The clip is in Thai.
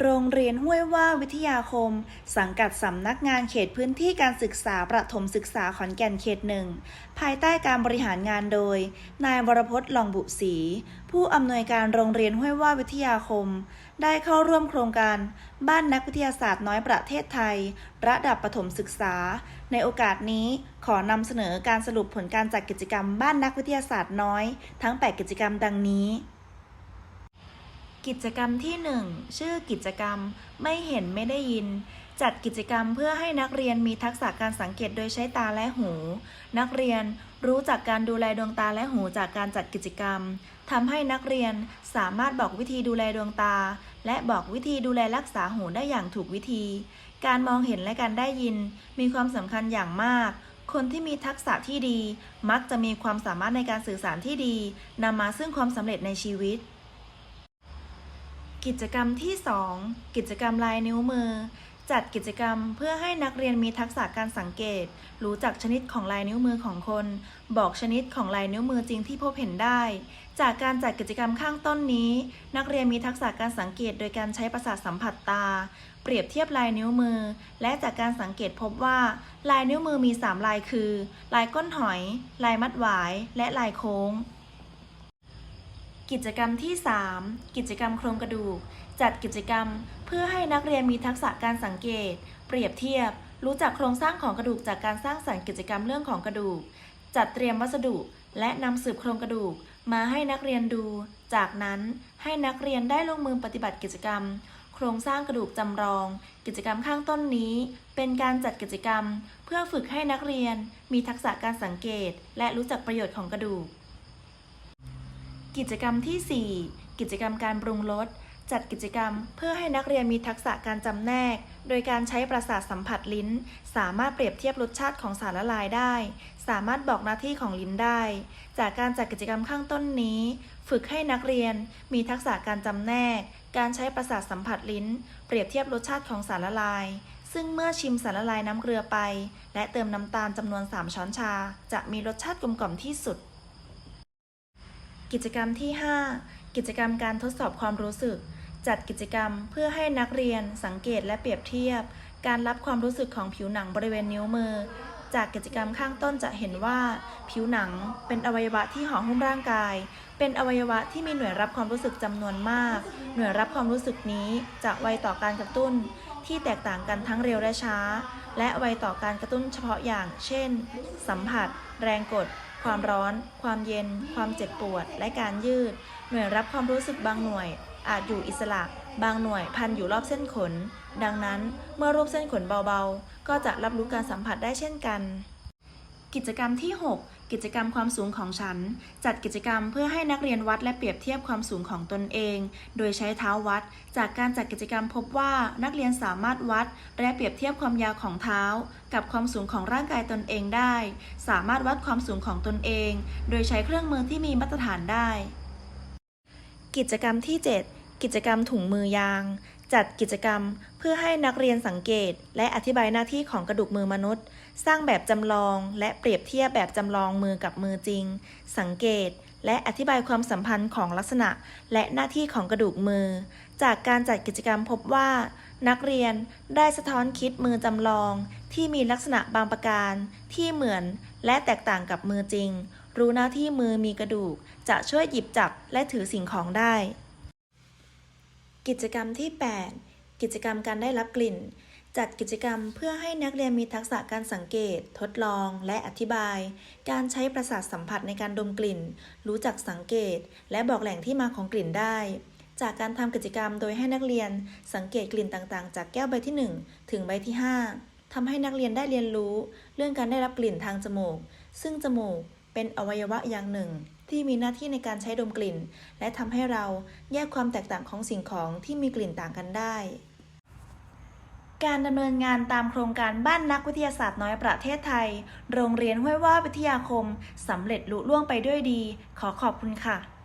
โรงเรียนห้วยว่าวิทยาคม สังกัดสำนักงานเขตพื้นที่การศึกษาประถมศึกษาขอนแก่นเขตหนึ่ง ภายใต้การบริหารงานโดย นายวรพจน์ลองบุศรีผู้อำนวยการโรงเรียนห้วยว่าวิทยาคม ได้เข้าร่วมโครงการ บ้านนักวิทยาศาสตร์น้อยประเทศไทย ระดับประถมศึกษา ในโอกาสนี้ขอนำเสนอการสรุปผลการจัดกิจกรรมบ้านนักวิทยาศาสตร์น้อย ทั้ง 8 กิจกรรมดังนี้ กิจกรรมที่ 1 ชื่อกิจกรรมไม่เห็นไม่ได้ยิน จัดกิจกรรมเพื่อให้นักเรียนมีทักษะการสังเกตโดยใช้ตาและหู นักเรียนรู้จักการดูแลดวงตาและหูจากการจัดกิจกรรมทำให้นักเรียนสามารถบอกวิธีดูแลดวงตา และบอกวิธีดูแลรักษาหูได้อย่างถูกวิธี การมองเห็นและการได้ยิน มีความสำคัญอย่างมากคนที่มีทักษะที่ดี มักจะมีความสามารถในการสื่อสารที่ดีนำมาซึ่งความสำเร็จในชีวิต กิจกรรมที่ 2 กิจกรรมลายนิ้วมือ จัดกิจกรรมเพื่อให้นักเรียนมีทักษะการสังเกต รู้จักชนิดของลายนิ้วมือของคน บอกชนิดของลายนิ้วมือจริงที่พบเห็นได้ จากการจัดกิจกรรมข้างต้นนี้ นักเรียนมีทักษะการสังเกตโดยการใช้ประสาทสัมผัสตา เปรียบเทียบลายนิ้วมือ และจากการสังเกตพบว่า ลายนิ้วมือมี 3 ลายคือ ลายก้นหอย ลายมัดหวาย และลายโค้ง กิจกรรมที่ 3 กิจกรรมโครงกระดูก จัดกิจกรรมเพื่อให้นักเรียนมีทักษะการสังเกต เปรียบเทียบ รู้จักโครงสร้างของกระดูกจากการสร้างสรรค์กิจกรรมเรื่องของกระดูก จัดเตรียมวัสดุ และนำสืบโครงกระดูกมาให้นักเรียนดู จากนั้นให้นักเรียนได้ลงมือปฏิบัติกิจกรรม โครงสร้างกระดูกจำลอง กิจกรรมข้างต้นนี้ เป็นการจัดกิจกรรม เพื่อฝึกให้นักเรียน มีทักษะการสังเกต และรู้จักประโยชน์ของกระดูก กิจกรรมที่ 4 กิจกรรมการปรุงรสจัดกิจกรรมเพื่อให้นักเรียนมีทักษะการจำแนก โดยการใช้ประสาทสัมผัสลิ้น สามารถเปรียบเทียบรสชาติของสารละลายได้ สามารถบอกหน้าที่ของลิ้นได้ จากการจัดกิจกรรมข้างต้นนี้ ฝึกให้นักเรียนมีทักษะการจำแนก การใช้ประสาทสัมผัสลิ้น เปรียบเทียบรสชาติของสารละลาย ซึ่งเมื่อชิมสารละลายน้ำเกลือไป และเติมน้ำตาลจำนวน 3 ช้อนชา จะมีรสชาติกลมกล่อมที่สุด กิจกรรมที่ 5 กิจกรรมการทดสอบความรู้สึก จัดกิจกรรมเพื่อให้นักเรียนสังเกตและเปรียบเทียบ การรับความรู้สึกของผิวหนังบริเวณนิ้วมือ จากกิจกรรมข้างต้นจะเห็นว่า ผิวหนังเป็นอวัยวะที่ห่อหุ้มร่างกาย เป็นอวัยวะที่มีหน่วยรับความรู้สึกจำนวนมาก หน่วยรับความรู้สึกนี้จะไวต่อการกระตุ้น ที่แตกต่างกันทั้งเร็วและช้า และไวต่อการกระตุ้นเฉพาะอย่าง เช่น สัมผัส แรงกด ความร้อน ความเย็น ความเจ็บปวด และการยืด หน่วยรับความรู้สึกบางหน่วย อาจอยู่อิสระ บางหน่วยพันอยู่รอบเส้นขน ดังนั้นเมื่อรูปเส้นขนเบาๆ ก็จะรับรู้การสัมผัสได้เช่นกัน กิจกรรมที่ 6 กิจกรรมความสูงของฉัน จัดกิจกรรมเพื่อให้นักเรียนวัดและเปรียบเทียบความสูงของตนเอง โดยใช้เท้าวัด จากการจัดกิจกรรมพบว่านักเรียนสามารถวัด และเปรียบเทียบความยาวของเท้า กับความสูงของร่างกายตนเองได้ สามารถวัดความสูงของตนเอง โดยใช้เครื่องมือที่มีมาตรฐานได้ กิจกรรมที่ 7 กิจกรรมถุงมือยาง จัดกิจกรรมเพื่อให้นักเรียนสังเกต และอธิบายหน้าที่ของกระดูกมือมนุษย์ สร้างแบบจำลอง และเปรียบเทียบแบบจำลองมือกับมือจริง สังเกต และอธิบายความสัมพันธ์ของลักษณะ และหน้าที่ของกระดูกมือ จากการจัดกิจกรรมพบว่า นักเรียนได้สะท้อนคิดมือจำลอง ที่มีลักษณะบางประการ ที่เหมือนและแตกต่างกับมือจริง รู้หน้าที่มือมีกระดูก จะช่วยหยิบจับและถือสิ่งของได้ กิจกรรมที่ 8 กิจกรรมการได้รับกลิ่น จัดกิจกรรมเพื่อให้นักเรียนมีทักษะการสังเกต ทดลอง และอธิบาย การใช้ประสาทสัมผัสในการดมกลิ่น รู้จักสังเกต และบอกแหล่งที่มาของกลิ่นได้ จากการทำกิจกรรมโดยให้นักเรียนสังเกตกลิ่นต่างๆ จากแก้วใบที่ 1 ถึงใบที่ 5ทำให้นักเรียนได้เรียนรู้ เรื่องการได้รับกลิ่นทางจมูก ซึ่งจมูก เป็นอวัยวะอย่างหนึ่ง ที่มีหน้าที่ในการใช้ดมกลิ่น และทำให้เราแยกความแตกต่างของสิ่งของที่มีกลิ่นต่างกันได้ การดำเนินงานตามโครงการบ้านนักวิทยาศาสตร์น้อยประเทศไทย โรงเรียนห้วยว่าวิทยาคมสำเร็จลุล่วงไปด้วยดี ขอขอบคุณค่ะ